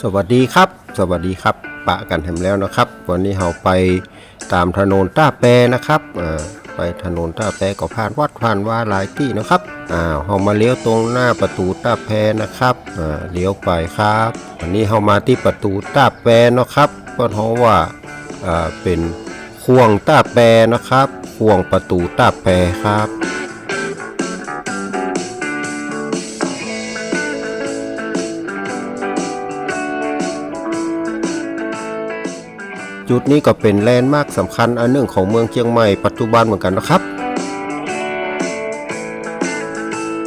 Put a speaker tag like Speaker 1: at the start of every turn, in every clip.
Speaker 1: สวัสดีครับ สวัสดีครับ ปะกันแถมแล้วนะครับ วันนี้เราไปตามถนนต้าแปนะครับอ่าไปถนนต้าแปก็ผ่านวัดผ่านว่าหลายที่นะครับอ่าเรามาเลี้ยวตรงหน้าประตูต้าแปนะครับอ่าเลี้ยวไปครับ วันนี้เรามาที่ประตูต้าแปนะครับก็เพราะว่าอ่าเป็นข่วงต้าแปนะครับข่วงประตูต้าแปครับ จุดนี้ก็เป็นแลนด์มาร์คสำคัญอันหนึ่งของเมืองเชียงใหม่ปัจจุบันเหมือนกันนะครับ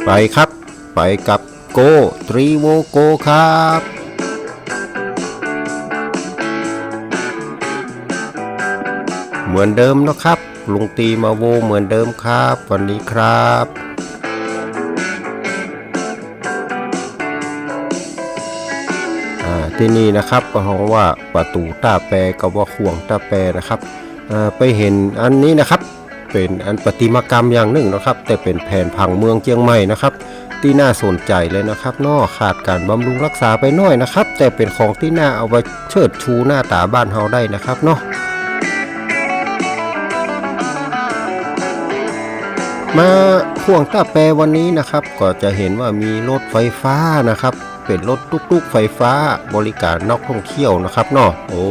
Speaker 1: ไปครับ ไปกับโกตรีโวโกครับเหมือนเดิมนะครับลุงตีมาโวเหมือนเดิมครับ วันนี้ครับ ที่นี่นะครับก็เพราะว่าประตูตาแปรกับว่าข่วงตาแปรนะครับไปเห็นอันนี้นะครับเป็นอันประติมากรรมอย่างหนึ่งนะครับ แต่เป็นแผนผังเมืองเชียงใหม่นะครับที่น่าสนใจเลยนะครับนอกขาดการบำรุงรักษาไปหน่อยนะครับ แต่เป็นของที่น่าเอาไปเชิดชูหน้าตาบ้านเฮาได้นะครับเนาะมาห่วงตาแปรวันนี้นะครับ ก็จะเห็นว่ามีรถไฟฟ้านะครับ เป็นรถตุ๊กๆไฟฟ้าบริการนักท่องเที่ยวนะครับเนาะโอ้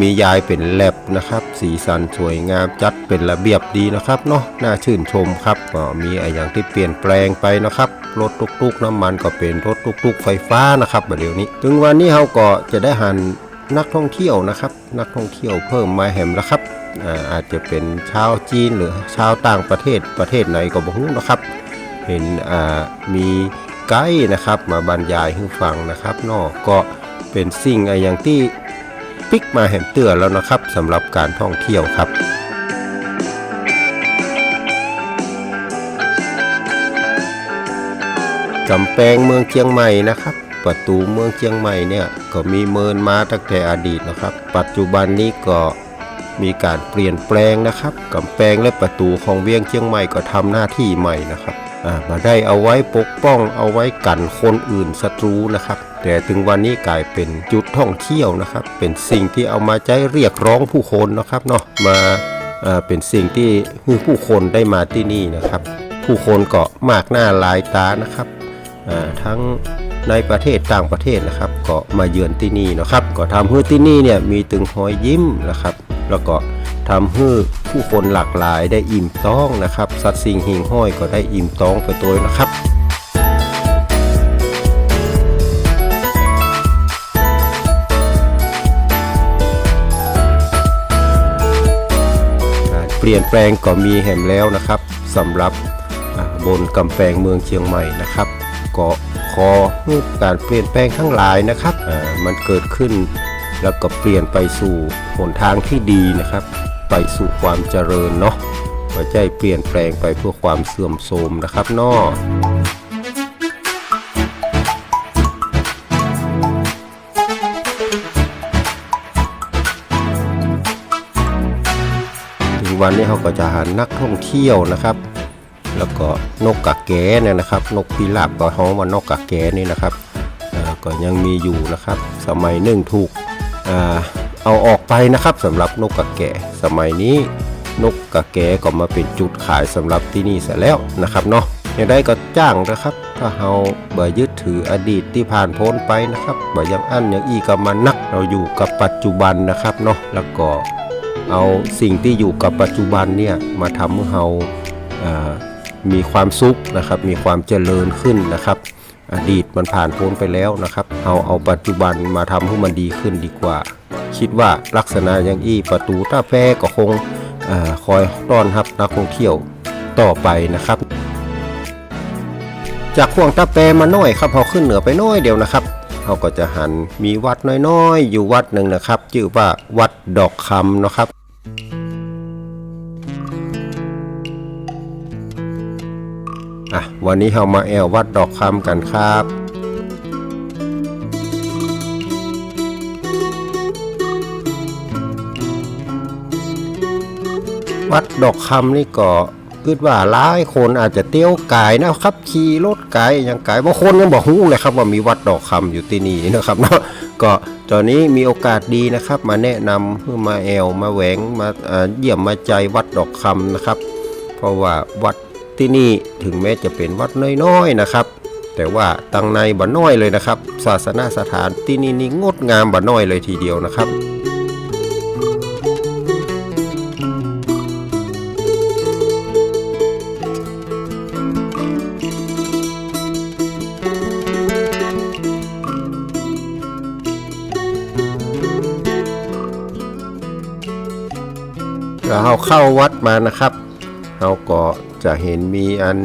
Speaker 1: มียายเป็นแลบนะครับ สีสันสวยงามจัดเป็นระเบียบดีนะครับเนาะน่าชื่นชมครับก็มีอะไรอย่างที่เปลี่ยนแปลงไปนะครับรถตุ๊กๆ น้ำมันก็เป็นรถตุ๊กๆ ไฟฟ้านะครับเดี๋ยวนี้ถึงวันนี้เราก็จะได้หันนักท่องเที่ยวนะครับ นักท่องเที่ยวเพิ่มมาแหมแล้วครับอาอาจจะเป็นชาวจีนหรือชาวต่างประเทศประเทศไหนก็บอกนะครับ เห็นอ่ามี ไกด์นะครับ มาบรรยายให้ฟังนะครับนอกก็เป็นสิ่งอะอย่างที่ปิกมาแหมเตือแล้วนะครับสำหรับการท่องเที่ยวครับกำแพงเมืองเชียงใหม่นะครับ ประตูเมืองเชียงใหม่เนี่ยก็มีเมินมาตั้งแต่อดีตนะครับ ปัจจุบันนี้ก็มีการเปลี่ยนแปลงนะครับกำแพงและประตูของเวียงเชียงใหม่ก็ทำหน้าที่ใหม่นะครับ มาได้เอาไว้ปกป้องเอาไว้กันคนอื่นศัตรูนะครับ แต่ถึงวันนี้กลายเป็นจุดท่องเที่ยวนะครับ เป็นสิ่งที่เอามาใช้เรียกร้องผู้คนนะครับเนาะมาเป็นสิ่งที่ผู้คนได้มาที่นี่นะครับ ผู้คนก็มากหน้าหลายตานะครับทั้งในประเทศต่างประเทศนะครับ ก็มาเยือนที่นี่นะครับ ก็ทำให้ที่นี่เนี่ยมีตึงหอยยิ้มนะครับ แล้วก็ทำให้ ผู้คนหลากหลายได้อิ่มท้องนะครับสัตว์สิ่งหิ่งห้อยก็ได้อิ่มท้องไปตัวนะครับเปลี่ยนแปลงก็มีแห่มแล้วนะครับสำหรับบนกำแพงเมืองเชียงใหม่นะครับก็ขอการเปลี่ยนแปลงทั้งหลายนะครับมันเกิดขึ้นแล้วก็เปลี่ยนไปสู่หนทางที่ดีนะครับ ไปสู่ความเจริญเนาะไม่ใช่เปลี่ยนแปลงไปเพื่อความเสื่อมโทรมนะครับเนาะถึงวันนี้เขาก็จะหานักท่องเที่ยวนะครับแล้วก็นกกะแกเนี่ยนะครับ นกพิราบก็ฮ้องว่านกกะแกนี่นะครับก็ยังมีอยู่นะครับ สมัยหนึ่งถูกอ่า เอาออกไปนะครับสำหรับนกกระแกสมัยนี้นกกระแกก็มาเป็นจุดขายสำหรับที่นี่เสียแล้วนะครับเนาะอย่างได้ก็จ้างนะครับ ถ้าเราบ่ยึดถืออดีตที่ผ่านพ้นไปนะครับบ่ยังอันยังอีกับมันนักเราอยู่กับปัจจุบันนะครับเนาะแล้วก็เอาสิ่งที่อยู่กับปัจจุบันเนี่ยมาทำให้เราอ่ามีความสุขนะครับ มีความเจริญขึ้นนะครับ อดีตมันผ่านพ้นไปแล้วนะครับ เอาเอาปัจจุบันมาทำให้มันดีขึ้นดีกว่า คิดว่าลักษณะอย่างอี้ประตูต้าแฟก็คงอคอยต้อนรับนักท่องเที่ยวต่อไปนะครับ จากห่วงตาแปมาน้อยครับพอขึ้นเหนือไปน้อยเดียวนะครับเขาก็จะหันมีวัดน้อยๆ อยู่วัดหนึ่งนะครับชื่อว่าวัดดอกคำนะครับอะวันนี้เรามาแอววัดดอกคำกันครับ วัดดอกคำนี่ก็คิดว่าหลายคนอาจจะเตี้ยวกายนะครับ ขี่รถกายอย่างกายบางคนยังบอกฮู้เลยครับว่ามีวัดดอกคำอยู่ที่นี่นะครับเนาะก็ตอนนี้มีโอกาสดีนะครับ มาแนะนำเพื่อมาแอวมาแหวงมาเยี่ยมมาใจวัดดอกคำนะครับ เพราะว่าวัดที่นี่ถึงแม้จะเป็นวัดน้อยๆนะครับ แต่ว่าตังในบ่น้อยเลยนะครับ ศาสนาสถานที่นี่นี่งดงามบ่น้อยเลยทีเดียวนะครับ แล้วเราเข้าวัดมานะครับเราก็จะเห็นมีอัน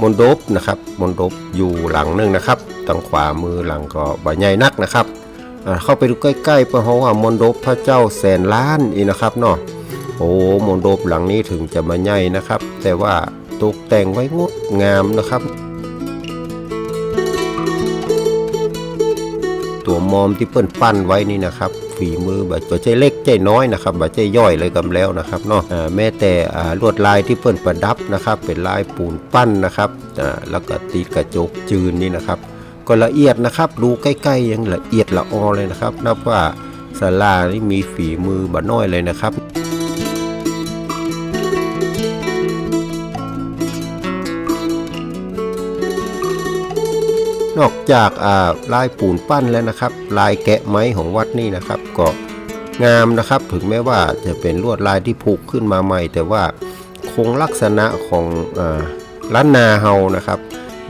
Speaker 1: มนดบนะครับมนดบอยู่หลังหนึงนะครับทางขวามือหลังก็บใหญ่นักนะครับเข้าไปดูใกล้ๆเพราะว่ามนดบพระเจ้าแสนล้านอีนะครับเนาะโอ้มนดบหลังนี้ถึงจะมาใหญ่นะครับ แต่ว่าตกแต่งไว้งดงามนะครับ ตัวมอมที่เปิ้นปั้นไว้นี่นะครับ ฝีมือแบบใจเล็กใจน้อยนะครับแบบใจย่อยเลยกำแล้วนะครับเนาะแม้แต่ลวดลายที่เพิ่นประดับนะครับ เป็นลายปูนปั้นนะครับแล้วก็ตีกระจกจืนนี่นะครับ ก็ละเอียดนะครับดูใกล้ๆยังละเอียดละออเลยนะครับนับว่าศาลานี่มีฝีมือบบน้อยเลยนะครับ นอกจากาลายปูนปั้นแล้วนะครับ ลายแกะไม้ของวัดนี่นะครับก็งามนะครับ ถึงแม้ว่าจะเป็นลวดลายที่ผูกขึ้นมาใหม่ แต่ว่าคงลักษณะของอล้านนาเฮานะครับ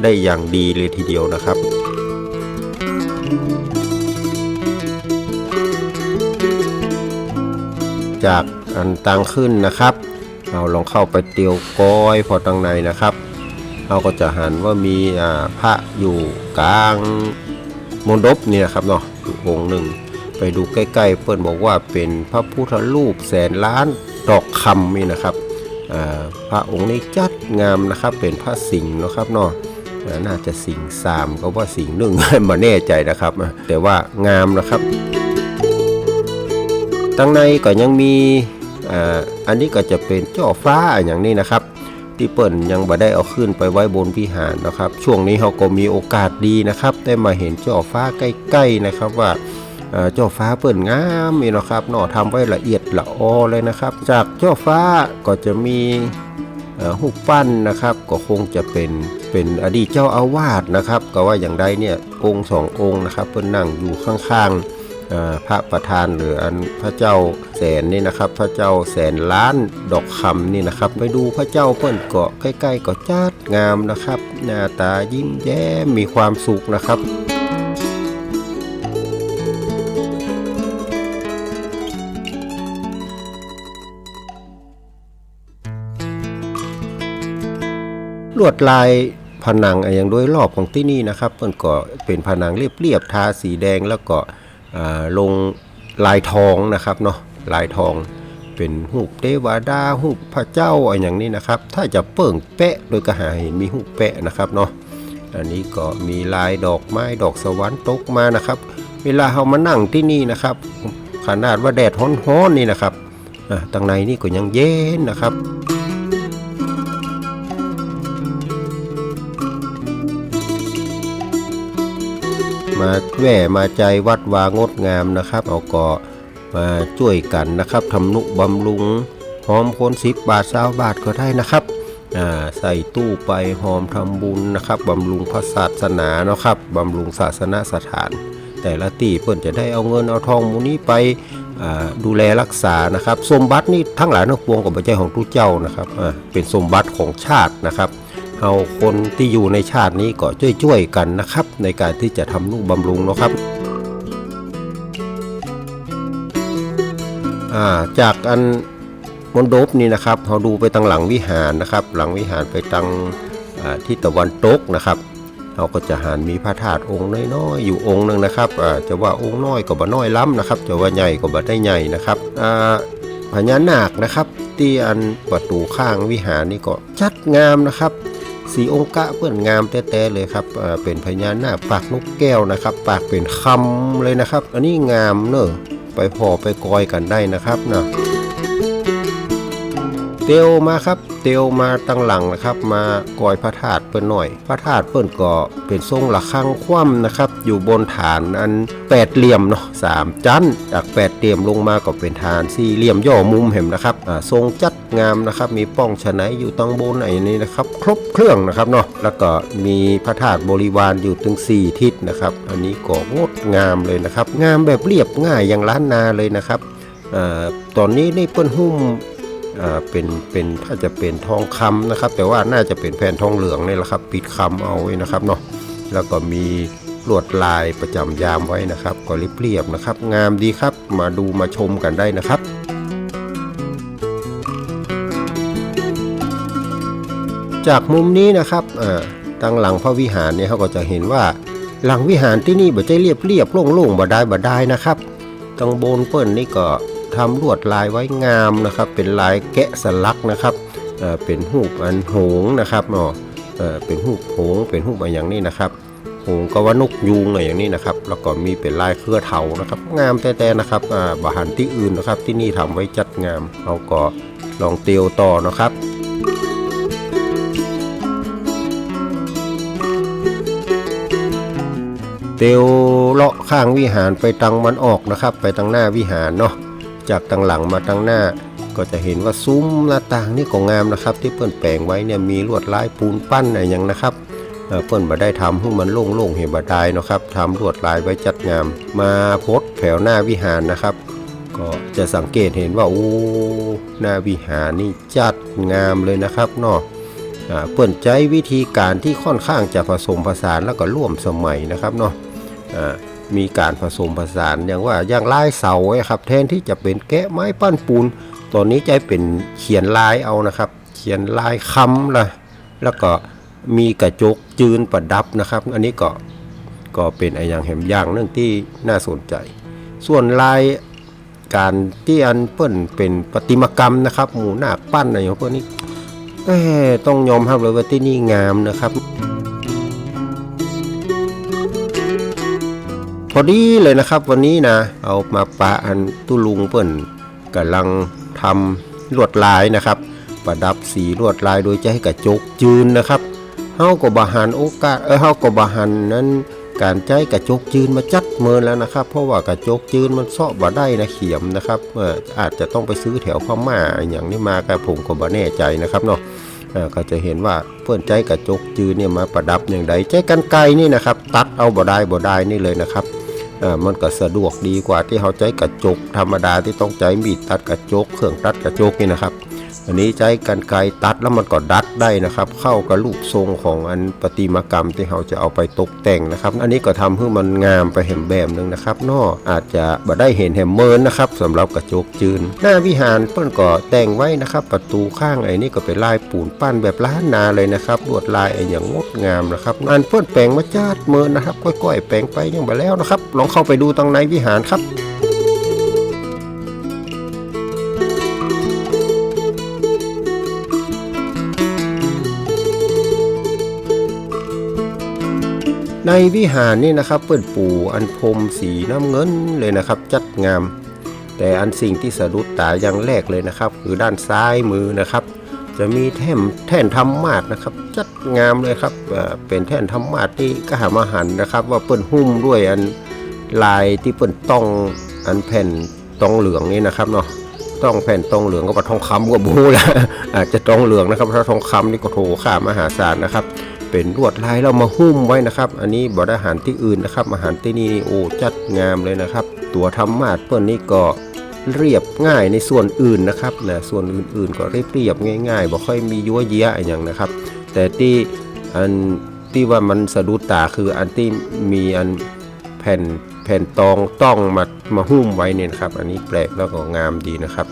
Speaker 1: ได้อย่างดีเลยทีเดียวนะครับจากอันตังขึ้นนะครับเราลองเข้าไปเตียวก้อยพอตังในนะครับ เราก็จะหันว่ามีพระอยู่กลางมณฑปนี่นะครับเนาะอยู่องค์หนึ่ง ไปดูใกล้ๆ เปิ้นบอกว่าเป็นพระพุทธรูปแสนล้านดอกคำนี่นะครับพระองค์นี้จัดงามนะครับเป็นพระสิงห์นะครับเนาะน่าจะสิงสามก็ว่าสิงหนึ่งมาแน่ใจนะครับ แต่ว่างามนะครับตั้งในก็ยังมีอันนี้ก็จะเป็นเจ้าฟ้าอย่างนี้นะครับ ที่เปิ่นยังบ่ได้เอาขึ้นไปไว้บนวิหารนะครับ ช่วงนี้เราก็มีโอกาสดีนะครับ ได้มาเห็นเจ้าฟ้าใกล้ๆนะครับว่าเจ้าฟ้าเปิ่นงามนี่นะครับเนาะทำไว้ละเอียดละออเลยนะครับ จากเจ้าฟ้าก็จะมีเอ่อรูปปั้นนะครับก็คงจะเป็นเป็นอดีตเจ้าอาวาสนะครับ ก็ว่าอย่างใดเนี่ยองค์สององค์นะครับเปิ้นนั่งอยู่ข้างๆ พระประธานหรือพระเจ้าแสนนี่นะครับ พระเจ้าแสนล้านดอกคำนี่นะครับ ไปดูพระเจ้าเปิ้นเกาะใกล้ๆก็จัดงามนะครับ หน้าตายิ้มแย้มมีความสุขนะครับลวดลายผนังอย่างโดยรอบของที่นี่นะครับเพิ่นก็เป็นผนังเรียบๆทาสีแดงแล้วก็ ลงลายทองนะครับเนาะลายทองเป็นหูปเทวดาหูปพระเจ้าอะไรอย่างนี้นะครับ ถ้าจะเปิ่งแปะโดยกระหาเห็นมีหูปแปะนะครับเนาะอันนี้ก็มีลายดอกไม้ดอกสวรรค์ตกมานะครับ เวลาเรามานั่งที่นี่นะครับ ขนาดว่าแดดร้อนๆนี่นะครับอ่าตังในนี่ก็ยังเย็นนะครับ มาแหว่มาใจวัดวางดงามนะครับ เอาก็มาช่วยกันนะครับทำนุบำรุงหอมคนสิบบาทสาบาทก็ได้นะครับใส่ตู้ไปหอมทำบุญนะครับบำรุงพระศาสนาเนาะครับบำรุงศาสนสถาน แต่ละตีเพื่อนจะได้เอาเงินเอาทองมูนี้ไปดูแลรักษานะครับสมบัตินี่ทั้งหลายทั้งปวงกับปัจจัยของทุกเจ้านะครับเป็นสมบัติของชาตินะครับ เอาคนที่อยู่ในชาตินี้ก็ช่วยๆกันนะครับ ในการที่จะทำนุบำรุงนะครับาจากอันมณฑปนี่นะครับเราดูไปทางหลังวิหารนะครับ หลังวิหารไปทางาที่ตะวันตกนะครับ เราก็จะหันมีพระธาตุองค์น้อยๆอยู่องค์หนึ่งนะครับจะว่าองค์น้อยก็บ่น้อยล้ำนะครับ จะว่าใหญ่ก็บ่ได้ใหญ่นะครับอ่าพญานาคนะครับ ที่อันประตูข้างวิหารนี่ก็จัดงามนะครับ สีองค์กะเพื่อนงามแต้ๆเลยครับเอ่อเป็นพญานาคปากนกแก้วนะครับ ปากเป็นคำเลยนะครับ อันนี้งามเนอะไปพอไปกอยกันได้นะครับเนาะ เตียวมาครับ เตียวมาตั้งหลังนะครับ มากอยพระธาตุเปิ้นหน่อย พระธาตุเปิ้นก็เป็นทรงระฆังคว่ำนะครับ อยู่บนฐานอันแปดเหลี่ยมเนาะสามจันจากแปดเหลี่ยมลงมาก็เป็นฐานสี่เหลี่ยมย่อมุมเห็นนะครับอ่าทรงจัดงามนะครับ มีป้องฉะไหนอยู่ตั้งบนไหนนี้นะครับ ครบเครื่องนะครับเนาะแล้วก็มีพระธาตุบริวารอยู่ถึงสี่ทิศนะครับ อันนี้ก็งดงามเลยนะครับ งามแบบเรียบง่ายอย่างล้านนาเลยนะครับอ่าตอนนี้นี่เปิ้นหุ้ม เป็นเป็นถ้าจะเป็นทองคำนะครับ แต่ว่าน่าจะเป็นแผ่นทองเหลืองนี่แหละครับ ปิดคำเอาไว้นะครับเนาะแล้วก็มีลวดลายประจำยามไว้นะครับ ก็เรียบๆนะครับ งามดีครับมาดูมาชมกันได้นะครับจากมุมนี้นะครับอ่าตั้งหลังพระวิหารเนี่ยเขาก็จะเห็นว่าหลังวิหารที่นี่บ่ใจเรียบเรียบๆโล่งๆบ่ได้บ่ได้นะครับตรงโบนเปิ้นนี่ก็ ทำลวดลายไว้งามนะครับ เป็นลายแกะสลักนะครับเป็นหูปอันหงนะครับเนาะเป็นหูปหงเป็นหูปอะไรอย่างนี้นะครับหงก็ว่านกยูงอะไรอย่างนี้นะครับ แล้วก็มีเป็นลายเครือเถานะครับ งามแต่ๆนะครับอ่าหันที่อื่นนะครับ ที่นี่ทำไว้จัดงามเอาก็ลองเตียวต่อนะครับเตียวเลาะข้างวิหารไปตังมันออกนะครับ ไปตังหน้าวิหารเนาะ จากตังหลังมาตังหน้า ก็จะเห็นว่าซุ้มหน้าต่างนี่ก็งามนะครับ ที่เปิ้นแปลงไว้เนี่ยมีลวดลายปูนปั้นอะไรอย่างนะครับเอ่อเปิ้นบ่ได้ทำให้มันโล่งๆเห็นบ่ได้นะครับทำลวดลายไว้จัดงาม มาพสต์แถวหน้าวิหารนะครับ ก็จะสังเกตเห็นว่าโอ้หน้าวิหารนี่จัดงามเลยนะครับเนาะอ่าเปิ่นใจวิธีการที่ค่อนข้างจะผสมผสานแล้วก็ร่วมสมัยนะครับเนาะอ่า มีการผสมผสานอย่างว่าอย่างลายเสาไอ้ครับ แทนที่จะเป็นแกะไม้ปั้นปูนตอนนี้ใจเป็นเขียนลายเอานะครับ เขียนลายคำละแล้วก็มีกระจกจืนประดับนะครับ อันนี้ก็ก็เป็นไอ้อย่างแหมอย่างหนึงที่น่าสนใจ ส่วนลายการที่อันเปิ้นเป็นประติมากรรมนะครับ หมูนาคปั้นอะไรอย่างพวกนี้ต้องยอมรับเลยว่าที่นี่งามนะครับ พอดีเลยนะครับวันนี้นะ เอามาปะอันตุลุงเปิ่นกำลังทำลวดลายนะครับ ประดับสีลวดลายโดยให้กระจกจืนนะครับเฮาก็บาหันโอกาสเออเฮาก็บาหันนั้นการใจกระจกจืนมาจัดเมินแล้วนะครับ เพราะว่ากระจกจืนมันเซาะบ่ได้นะเขียมนะครับเอออาจจะต้องไปซื้อแถวพม่าอย่างนี้มาก็ผมก็บ่แน่ใจนะครับเนาะก็จะเห็นว่าเพื่อนใจกระจกจือเนี่ยมาประดับอย่างใดใจกันไกลนี่นะครับ ตัดเอาบ่ได้บ่ได้นี่เลยนะครับ อ่อมันก็สะดวกดีกว่าที่เขาใช้กระจกธรรมดาที่ต้องใช้มีดตัดกระจก เครื่องตัดกระจกนี่นะครับ อันนี้ใจกันไกตัดแล้วมันก็ดัดได้นะครับ เข้ากับรูปทรงของอันประติมากรรมที่เขาจะเอาไปตกแต่งนะครับ อันนี้ก็ทำให้มันงามไปเห็นแบบหนึงนะครับนออาจจะบ่ได้เห็นแหมเมินนะครับสำหรับกระจกจืน หน้าวิหารเปิ้นก็แต่งไว้นะครับ ประตูข้างไอ้นี่ก็เป็นลายปูนปั้นแบบล้านนาเลยนะครับลวดลายไอ้อย่างงดงามนะครับอันเปิ้นแปลงมาจาดเมินนะครับก้อยๆแปลงไปยังบ่แล้วนะครับ ลองเข้าไปดูตังในวิหารครับ ในวิหารนี่นะครับเปิ้นปูอันพรมสีน้ำเงินเลยนะครับ จัดงาม แต่อันสิ่งที่สะดุดตาอย่างแรกเลยนะครับ คือด้านซ้ายมือนะครับ จะมีแท่นแท่นธรรมาสนะครับ จัดงามเลยครับเป็นแท่นธรรมาสที่กหามาหันนะครับ ว่าเปิ้นหุ้มด้วยอันลายที่เปิ้นต้องอันแผ่นตองเหลืองนี่นะครับเนาะต้องแผ่นตองเหลืองก็ปะทองคำก็บูแล้วอาจจะตองเหลืองนะครับถ้าะทองคำนี่ก็โถค่ามหาศาลนะครับ เป็นลวดลายเรามาหุ้มไว้นะครับ อันนี้บ่ได้อาหารที่อื่นนะครับ อาหารที่นี่โอ้จัดงามเลยนะครับ ตัวธรรมาสเปิ้นนี่ก็เรียบง่ายในส่วนอื่นนะครับนะส่วนอื่นๆ ก็เรียบเรียบง่ายๆบ่ค่อยมียั่วเยียอะไรอย่างนะครับ แต่ที่อันที่ว่ามันสะดุดตาคืออันที่มีอันแผ่นแผ่นตองต้องมามาหุ้มไว้เนี่ยนะครับ อันนี้แปลกแล้วก็งามดีนะครับ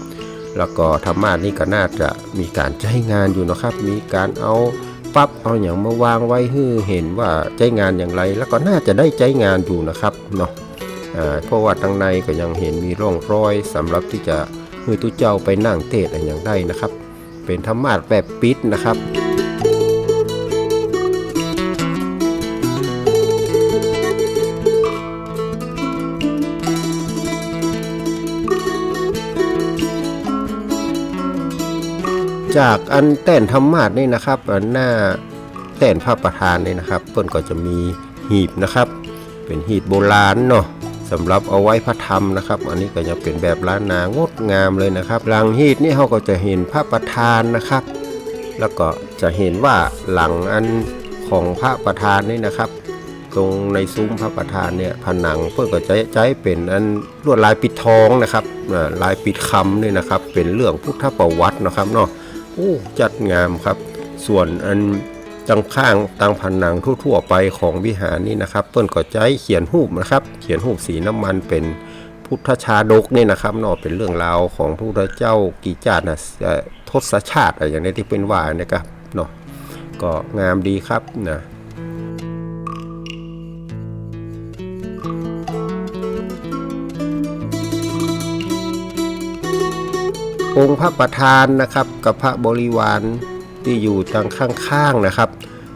Speaker 1: แล้วก็ธรรมาสนี่ก็น่าจะมีการใช้งานอยู่นะครับ มีการเอา ปั๊บเอาอย่างมาวางไว้ให้เห็นว่าใช้งานอย่างไร แล้วก็น่าจะได้ใช้งานอยู่นะครับเนาะเพราะว่าทางในก็ยังเห็นมีร่องรอยสำหรับที่จะให้ตุเจ้าไปนั่งเทศอะไรอย่างได้นะครับ เป็นธรรมาสแบบปิดนะครับ จากอันแต้นธรรมาสนี่นะครับอันหน้าแต้นพระประธานนี่นะครับเพิ่นก็จะมีหีบนะครับ เป็นหีบโบราณเนาะสำหรับเอาไว้พระธรรมนะครับ อันนี้ก็ยังเป็นแบบล้านนางดงามเลยนะครับหลังหีบนี่เขาก็จะเห็นพระประธานนะครับ แล้วก็จะเห็นว่าหลังอันของพระประธานนี่นะครับตรงในซุ้มพระประธานเนี่ยผนังเพื่อก็จะใช้เป็นอันลวดลายปิดทองนะครับลายปิดคำนี่นะครับ เป็นเรื่องพุทธประวัตินะครับเนาะ โอ้จัดงามครับ ส่วนอันจังข้างตังผนังทั่วๆไปของวิหารนี่นะครับเปิ้นก็ใจเขียนหูปนะครับ เขียนหูปสีน้ำมันเป็นพุทธชาดกนี่นะครับนาะเป็นเรื่องราวของพระพุทธเจ้ากีจาตนะเอ่อทศชาติอะไรอย่างนี้ที่เป็นว่านะครับเนาะก็งามดีครับนะ องค์พระประธานนะครับ กับพระบริวารที่อยู่ทางข้างๆนะครับ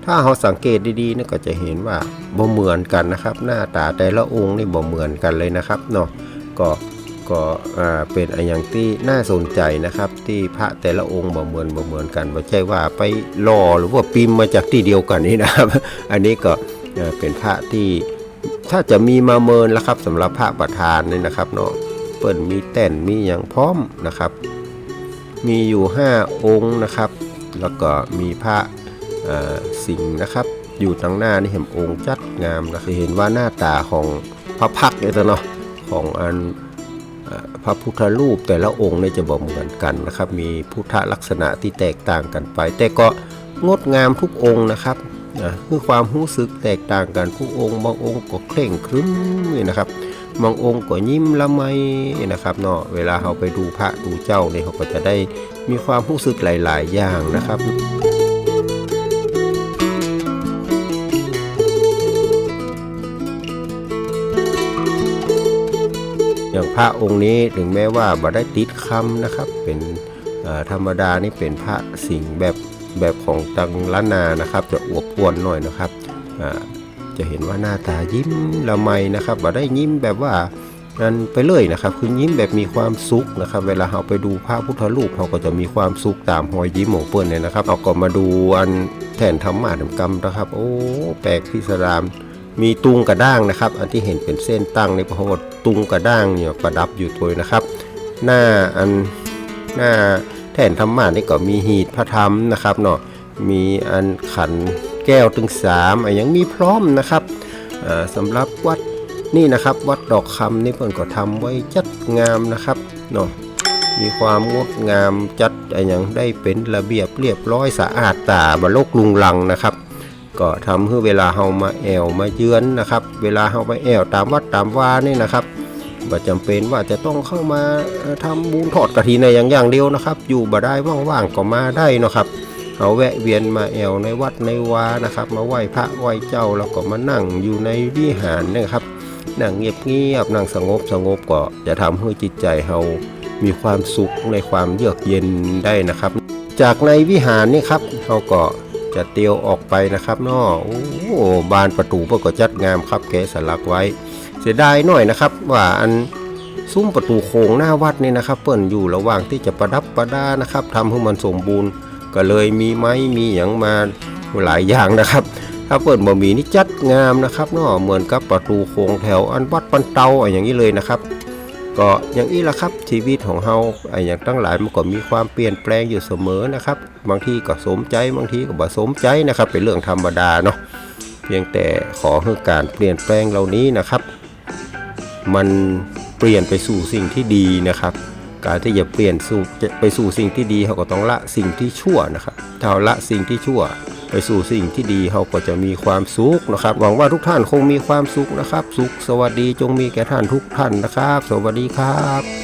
Speaker 1: ถ้าเราสังเกตดีๆนี่ก็จะเห็นว่าบ่เหมือนกันนะครับ หน้าตาแต่ละองค์นี่บ่เหมือนกันเลยนะครับเนาะก็ก็เป็นอนอย่างที่น่าสนใจนะครับ ที่พระแต่ละองค์บ่เหมือนบ่เหมือนกันไม่ใช่ว่าไปหล่อหรือว่าพิมพ์มาจากที่เดียวกันนี่นะครับ อันนี้ก็เป็นพระที่ถ้าจะมีมาเมินแล้วครับสำหรับพระประธานนี่นะครับเนาะเปิ้นมีแต่นมีอย่างพร้อมนะครับ มีอยู่ 5 องค์นะครับ แล้วก็มีพระสิงห์นะครับ อยู่ทางหน้านี่เห็นองค์จัดงามนะครับเห็นว่าหน้าตาของพระพักเนี่ยเนาะของอันพระพุทธรูปแต่ละองค์เนี่ยจะบ่เหมือนกันนะครับ มีพุทธลักษณะที่แตกต่างกันไป แต่ก็งดงามทุกองค์นะครับนะคือความรู้สึกแตกต่างกันทุกองค์บางองค์ก็เคร่งครึ้มนี่นะครับ บางองค์ก็ยิ้มละไมนะครับเนาะเวลาเราไปดูพระดูเจ้าเนี่ยเขาก็จะได้มีความรู้สึกหลาย ๆ อย่างนะครับอย่างพระองค์นี้ถึงแม้ว่าบ่ได้ติดคำนะครับ เป็นธรรมดานี่เป็นพระสิงห์แบบแบบของตังล้านนานะครับ จะอวบอ้วนหน่อยนะครับอ่า จะเห็นว่าหน้าตายิ้มละไมนะครับบ่ได้ยิ้มแบบว่านั้นไปเลยนะครับคือยิ้มแบบมีความสุขนะครับ เวลาเราไปดูพระพุทธรูปเราก็จะมีความสุขตามรอยยิ้มของเปิ้นเนี่ยนะครับเอาก็มาดูอันแทนธรรมะธรรมกรรมนะครับ โอ้แปลกพิสดารมีตุงกระด้างนะครับ อันที่เห็นเป็นเส้นตั้งในพระว่าตุงกระด้างเนี่ยประดับอยู่ตัวนะครับ หน้าอันหน้าแทนธรรมะนี่ก็มีหีดพระธรรมนะครับเนาะมีอันขัน แก้วถึงสามอันยังมีพร้อมนะครับสำหรับวัดนี่นะครับ วัดดอกคำนี่เพิ่นก็ทำไว้จัดงามนะครับเนาะมีความงดงามจัดอันยังได้เป็นระเบียบเรียบร้อยสะอาดตาบโลกลุงลังนะครับ ก็ทำให้เวลาเฮามาแอวมาเยือนนะครับ เวลาเฮาไปแอวตามวัดตามวานี่นะครับบ่จำเป็นว่าจะต้องเข้ามาเอ่อทำบุญทอดกระถินในอย่างอย่างเดียวนะครับ อยู่บ่ได้ว่างๆก็มาได้นะครับ เอาแวะเวียนมาแอวในวัดในวานะครับ มาไหว้พระไหว้เจ้าแล้วก็มานั่งอยู่ในวิหารนะครับนั่งเงียบๆนั่งสงบสงบก็จะทำให้จิตใจเรามีความสุขในความเยือกเย็นได้นะครับ จากในวิหารนี่ครับเราก็จะเตียวออกไปนะครับนาะโอ้บานประตูเพื่อก็จัดงามครับแกสลักไว้ เสียดายหน่อยนะครับ ว่าอันซุ้มประตูโค้งหน้าวัดนี่นะครับ เปิ้นอยู่ระหว่างที่จะประดับประดานะครับทำให้มันสมบูรณ์ ก็เลยมีไม้มีอย่างมาหลายอย่างนะครับ ถ้าเปิ้นบ่มีนี่จัดงามนะครับเนาะเหมือนกับประตูโค้งแถวอันวัดปันเตาอะไรอย่างนี้เลยนะครับ ก็อย่างนี้ละครับชีวิตของเฮาไอ้อย่างตั้งหลายมันก็มีความเปลี่ยนแปลงอยู่เสมอนะครับ บางทีก็สมใจบางทีก็บ่สมใจนะครับ เป็นเรื่องธรรมดาเนาะเพียงแต่ขอให้การเปลี่ยนแปลงเหล่านี้นะครับ มันเปลี่ยนไปสู่สิ่งที่ดีนะครับ การที่จะเปลี่ยนสู่ไปสู่สิ่งที่ดีเขาก็ต้องละสิ่งที่ชั่วนะครับถ้าละสิ่งที่ชั่ว ไปสู่สิ่งที่ดีเขาก็จะมีความสุขนะครับหวังว่าทุกท่านคงมีความสุขนะครับ สุขสวัสดีจงมีแก่ท่านทุกท่านนะครับ สวัสดีครับ